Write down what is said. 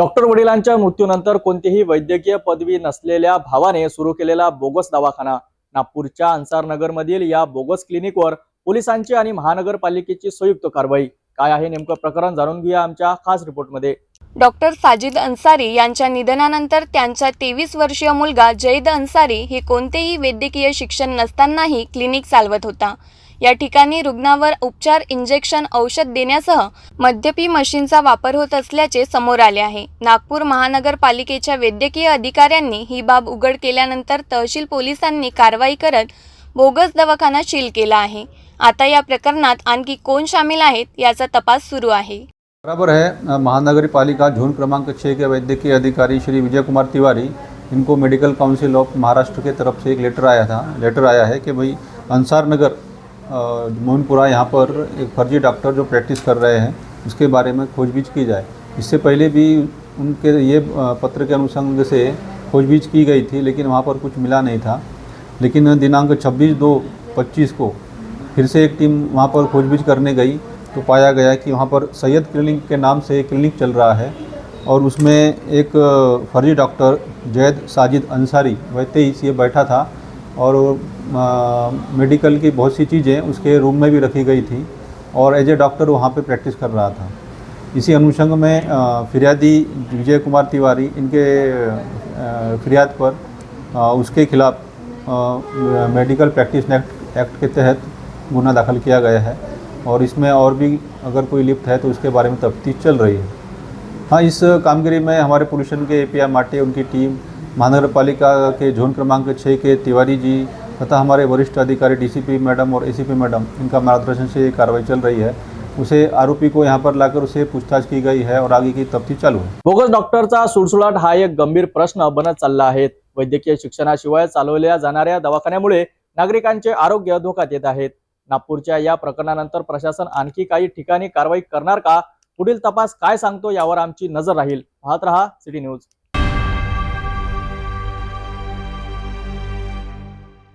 Doctor वडिलांच्या मृत्यूनंतर कोणतीही वैद्यकीय पदवी नसलेल्या भावाने सुरू केलेला बोगस दवाखाना. नागपूरच्या अन्सारनगरमधील या बोगस क्लिनिकवर पोलिसांची आणि महानगरपालिकेची संयुक्त कारवाई. काय आहे नेमकं प्रकरण जाणून घेऊया आमच्या खास रिपोर्टमध्ये. डॉक्टर साजिद अन्सारी यांच्या निधनानंतर त्यांचा तेवीस वर्षीय मुलगा जैद अन्सारी हे कोणतेही वैद्यकीय शिक्षण नसतानाही क्लिनिक चालवत होता. या ठिकाणी रुग्णावर उपचार इंजेक्शन औषध देण्यासह मद्यपी मशीनचा वापर होत असल्याचे समोर आले आहे. नागपूर महानगरपालिकेच्या वैद्यकीय अधिकाऱ्यांनी ही बाब उघड केल्यानंतर तहसील पोलिसांनी कारवाई करत बोगस दवाखाना सील केला आहे. आता या प्रकरणात आणखी कोण सामील आहेत याचा तपास सुरू आहे. बराबर है अ, महानगरी पालिका झोन क्रमांक छः के वैद्यकीय अधिकारी श्री विजय कुमार तिवारी इनको मेडिकल काउंसिल ऑफ महाराष्ट्र के तरफ से एक लेटर आया था लेटर आया है कि भाई अंसार नगर मोहनपुरा यहाँ पर एक फर्जी डॉक्टर जो प्रैक्टिस कर रहे हैं, उसके बारे में खोजबीज की जाए। इससे पहले भी उनके ये पत्र के अनुसंग से खोजबीज की गई थी, लेकिन वहाँ पर कुछ मिला नहीं था। लेकिन दिनांक 26 दो 25 को फिर से एक टीम वहाँ पर खोजबीज करने गई तो पाया गया कि वहाँ पर सैयद क्लिनिक के नाम से क्लिनिक चल रहा है और उसमें एक फर्जी डॉक्टर जैद साजिद अंसारी वह तेईस ये बैठा था। और अ, मेडिकल की बहुत सी चीज़ें उसके रूम में भी रखी गई थी और एज ए डॉक्टर वहाँ पे प्रैक्टिस कर रहा था। इसी अनुषंग में फिरियादी विजय कुमार तिवारी इनके फिरियाद पर अ, उसके खिलाफ मेडिकल प्रैक्टिस एक्ट एक्ट के तहत गुना दाखिल किया गया है और इसमें और भी अगर कोई लिप्त है तो उसके बारे में तफ्तीश चल रही है। हाँ इस कामगिरी में हमारे पोल्यूशन के ए पी माटे उनकी टीम महानगरपालिका के जोन क्रमांक छः के तिवारी जी तथा हमारे वरिष्ठ अधिकारी डीसीपी मैडम और एसीपी मैडम इनका मार्गदर्शन से ये कार्रवाई चल रही है। उसे आरोपी को यहाँ पर लाकर उसे पूछताछ की गई है और आगे की तफ्तीश चालू है। बोगस डॉक्टरचा सुळसुळाट हा एक गंभीर प्रश्न बनत चालला आहे. वैद्यकीय शिक्षणाशिवाय चालवल्या जाणाऱ्या दवाखान्यामुळे नागरिकांचे आरोग्य धोक्यात येत आहेत. नागपूरच्या या प्रकरणानंतर प्रशासन आणखी काही ठिकाणी कारवाई करणार का? पुढील तपास काय सांगतो यावर आमची नजर राहील. पाहत रहा सिटी न्यूज.